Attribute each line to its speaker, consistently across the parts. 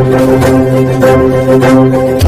Speaker 1: Thank you.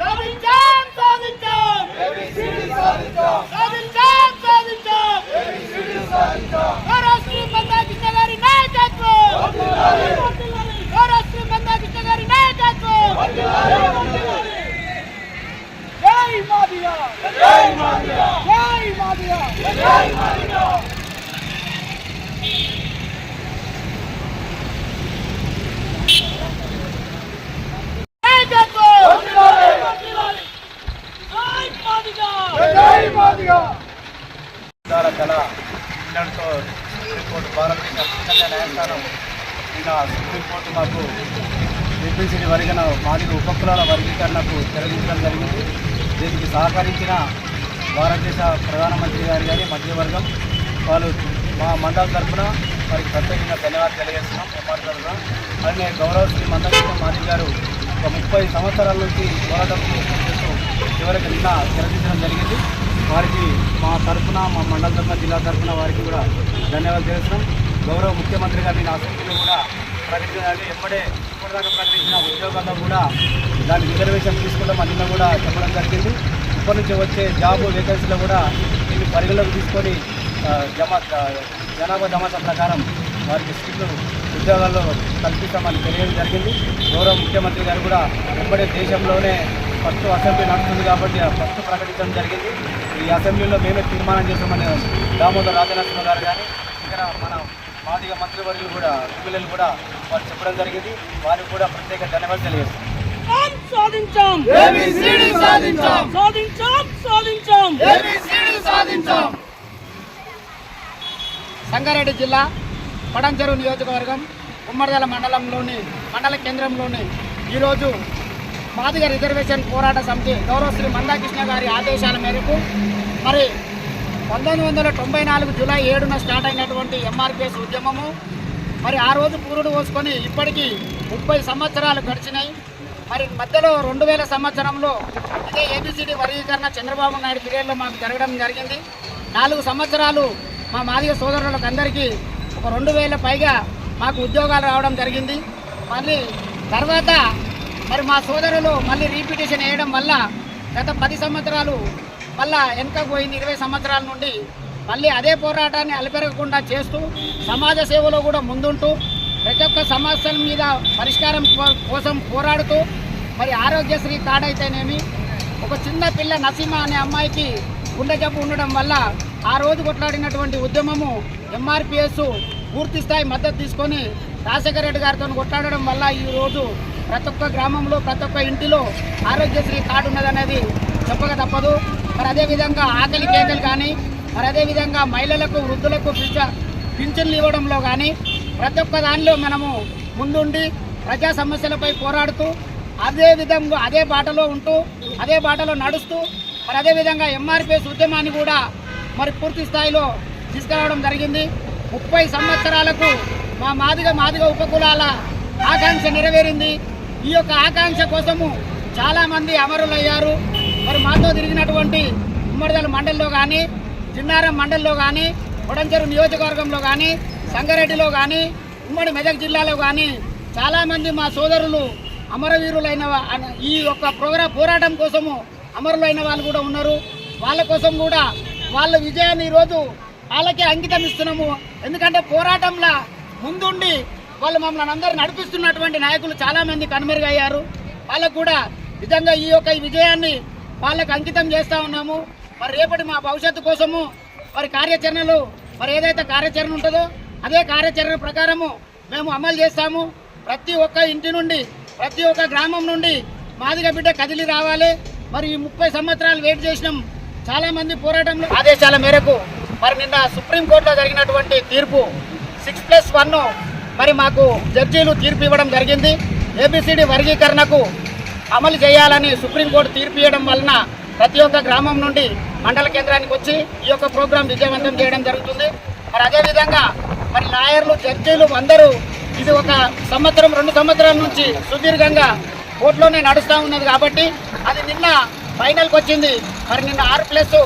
Speaker 1: సాధించాం సాధించాం సాధించాం సాధించాం గౌరవశ్రీ బందా కృష్ణ గారి నాయకత్వం గౌరవశ్రీ బందా కృష్ణ గారి నాయకత్వం జై మాదిగా జై మాదిగా జై మాదిగా జై మాదిగా నాయకత్వం జై మాదిగా
Speaker 2: ఉదార కళ ఇన్నటితో సుప్రీంకోర్టు భారతదేశ అత్యున్నత నిన్న సుప్రీంకోర్టు మాకు ఏపీసీడీ వర్గన మాదిగ ఉపకులాల వర్గీకరణకు తెరవించడం జరిగింది. దీనికి సహకరించిన భారతదేశ ప్రధానమంత్రి గారు కానీ మధ్యవర్గం వాళ్ళు మా మండల తరఫున వారికి ప్రత్యేకంగా ధన్యవాదాలు తెలియజేస్తున్నాం. ఎంఆర్ తరఫున గౌరవ శ్రీ మందకృష్ణ మాదిగ గారు ఒక ముప్పై సంవత్సరాల నుంచి పోరాటం చేస్తూ చివరికి నిన్న తెరదించడం జరిగింది. వారికి మా తరఫున మా మండల తరఫున జిల్లా తరఫున వారికి కూడా ధన్యవాదాలు తెలుస్తున్నాం గౌరవ ముఖ్యమంత్రి గారు నేను అసెంబ్లీలో కూడా ప్రకటించాలి. ఎప్పుడే ఇప్పటిదాకా ప్రకటించిన ఉద్యోగాల్లో కూడా దాని రిజర్వేషన్ తీసుకుంటాం నిన్న కూడా చెప్పడం జరిగింది. ఇప్పటి నుంచి వచ్చే జాబ్ వేకెన్సీలో కూడా దీన్ని పరిగణలోకి తీసుకొని జమ జమా జనాభా జమాస ప్రకారం వారికి సీట్లు ఉద్యోగాల్లో కల్పిస్తామని తెలియడం జరిగింది. గౌరవ ముఖ్యమంత్రి గారు కూడా ఇప్పుడే దేశంలోనే ఫస్ట్ అసెంబ్లీ నడుస్తుంది కాబట్టి ఆ ఫస్ట్ ప్రకటించడం జరిగింది. ఈ అసెంబ్లీలో మేమే తీర్మానం చేస్తామని దామోదర్ రాజనరసింహ గారు కానీ ఇక్కడ మన మాదిగ మంత్రివర్యులు కూడా ఎమ్మెల్యేలు కూడా వారు చెప్పడం జరిగింది. వారికి కూడా ప్రత్యేక ధన్యవాదాలు తెలియజేస్తాం
Speaker 1: సాధించాం? సాధించాం. సాధించాం సాధించాం. సాధించాం. సంగారెడ్డి జిల్లా పడంచెరు నియోజకవర్గం ఉమ్మడిదల మండలంలోని మండల కేంద్రంలోని ఈరోజు మాదిగ రిజర్వేషన్ పోరాట సమితి గౌరవ శ్రీ మందాకృష్ణ గారి ఆదేశాల మేరకు మరి పంతొమ్మిది వందల తొంభై నాలుగు జూలై ఏడున స్టార్ట్ అయినటువంటి ఎంఆర్పిఎస్ ఉద్యమము. మరి ఆ రోజు పూరుడు పోసుకొని ఇప్పటికీ ముప్పై సంవత్సరాలు గడిచినాయి. మరి మధ్యలో రెండు వేల సంవత్సరంలో ఇదే ఏబిసిడి వర్గీకరణ చంద్రబాబు నాయుడు పీరియడ్లో మాకు జరగడం జరిగింది. నాలుగు సంవత్సరాలు మా మాదిగ సోదరులకు అందరికీ ఒక రెండు వేల పైగా మాకు ఉద్యోగాలు రావడం జరిగింది. మళ్ళీ తర్వాత మరి మా సోదరులు మళ్ళీ రీపిటిషన్ వేయడం వల్ల గత పది సంవత్సరాలు మళ్ళా వెనక పోయింది ఇరవై సంవత్సరాల నుండి. మళ్ళీ అదే పోరాటాన్ని అలపెరగకుండా చేస్తూ సమాజ సేవలో కూడా ముందుంటూ ప్రతి ఒక్క సమస్యల మీద పరిష్కారం కోసం పోరాడుతూ మరి ఆరోగ్యశ్రీ కార్డు అయితేనేమి ఒక చిన్న పిల్ల నసీమ అనే అమ్మాయికి గుండె జబ్బు ఉండడం వల్ల ఆ రోజు కొట్లాడినటువంటి ఉద్యమము ఎంఆర్పిఎస్ పూర్తి స్థాయి మద్దతు తీసుకొని రాజశేఖర రెడ్డి గారితో కొట్లాడడం వల్ల ఈ రోజు ప్రతి ఒక్క గ్రామంలో ప్రతి ఒక్క ఇంటిలో ఆరోగ్యశ్రీ కార్డు ఉన్నదనేది చెప్పక తప్పదు. మరి అదేవిధంగా ఆకలి కేకలు కానీ మరి అదేవిధంగా మహిళలకు వృద్ధులకు పింఛ- పింఛన్లు ఇవ్వడంలో కానీ ప్రతి ఒక్క దానిలో మనము ముందుండి ప్రజా సమస్యలపై పోరాడుతూ అదే విధంగా అదే బాటలో ఉంటూ అదే బాటలో నడుస్తూ మరి అదే విధంగా ఎంఆర్పిఎస్ ఉద్యమాన్ని కూడా మరి పూర్తి స్థాయిలో తీసుకురావడం జరిగింది. ముప్పై సంవత్సరాలకు మా మాదిగ మాదిగ ఉపకులాల ఆకాంక్ష నెరవేరింది. ఈ యొక్క ఆకాంక్ష కోసము చాలామంది అమరులయ్యారు. మరి మాతో తిరిగినటువంటి ఉమ్మడిదల మండలిలో కానీ చిన్నారం మండలిలో కానీ కొడంచెరు నియోజకవర్గంలో కానీ సంగారెడ్డిలో కానీ ఉమ్మడి మెదక్ జిల్లాలో కానీ చాలామంది మా సోదరులు అమరవీరులైన ఈ యొక్క ప్రోగ్రా పోరాటం కోసము అమరులైన వాళ్ళు కూడా ఉన్నారు. వాళ్ళ కోసం కూడా వాళ్ళ విజయాన్ని ఈరోజు వాళ్ళకే అంకితం ఇస్తున్నాము. ఎందుకంటే పోరాటంలో ముందుండి వాళ్ళు మమ్మల్ని అందరూ నడిపిస్తున్నటువంటి నాయకులు చాలామంది కనుమరుగయ్యారు. వాళ్ళకు కూడా నిజంగా ఈ యొక్క ఈ విజయాన్ని వాళ్ళకు అంకితం చేస్తూ ఉన్నాము. మరి రేపటి మా భవిష్యత్తు కోసము మరి కార్యాచరణలు మరి ఏదైతే కార్యాచరణ ఉంటుందో అదే కార్యాచరణ ప్రకారము మేము అమలు చేస్తాము. ప్రతి ఒక్క ఇంటి నుండి ప్రతి ఒక్క గ్రామం నుండి మాదిగ బిడ్డ కదిలి రావాలి. మరి ఈ ముప్పై సంవత్సరాలు వెయిట్ చేసినాం. చాలామంది పోరాటంలో ఆదేశాల మేరకు మరి నిన్న సుప్రీంకోర్టులో జరిగినటువంటి తీర్పు సిక్స్ ప్లస్ వన్ మరి మాకు జడ్జీలు తీర్పు ఇవ్వడం జరిగింది. ఏబిసిడి వర్గీకరణకు అమలు చేయాలని సుప్రీంకోర్టు తీర్పు ఇవ్వడం వలన ప్రతి ఒక్క గ్రామం నుండి మండల కేంద్రానికి వచ్చి ఈ యొక్క ప్రోగ్రాం విజయవంతం చేయడం జరుగుతుంది. మరి అదేవిధంగా మరి లాయర్లు జడ్జీలు అందరూ ఇది ఒక సంవత్సరం రెండు సంవత్సరాల నుంచి సుదీర్ఘంగా కోర్టులోనే నడుస్తూ ఉన్నది కాబట్టి అది నిన్న ఫైనల్కి వచ్చింది. మరి నిన్న ఆరు ప్లస్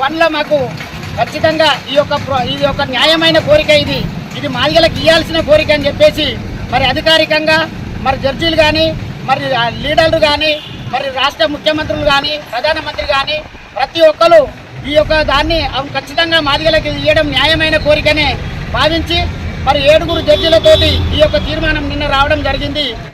Speaker 1: వన్లో మాకు ఖచ్చితంగా ఈ యొక్క ప్ర- ఇది ఒక న్యాయమైన కోరిక ఇది. ఇది మాల్యలకు ఇవ్వాల్సిన కోరిక అని చెప్పేసి మరి అధికారికంగా మరి జడ్జీలు కానీ మరి లీడర్లు కానీ మరి రాష్ట్ర ముఖ్యమంత్రులు కానీ ప్రధానమంత్రి కానీ ప్రతి ఒక్కరు ఈ యొక్క దాన్ని అవి ఖచ్చితంగా మాదిగలకి ఇవ్వడం న్యాయమైన కోరికనే భావించి మరి ఏడుగురు జడ్జీలతోటి ఈ యొక్క తీర్మానం నిన్న రావడం జరిగింది.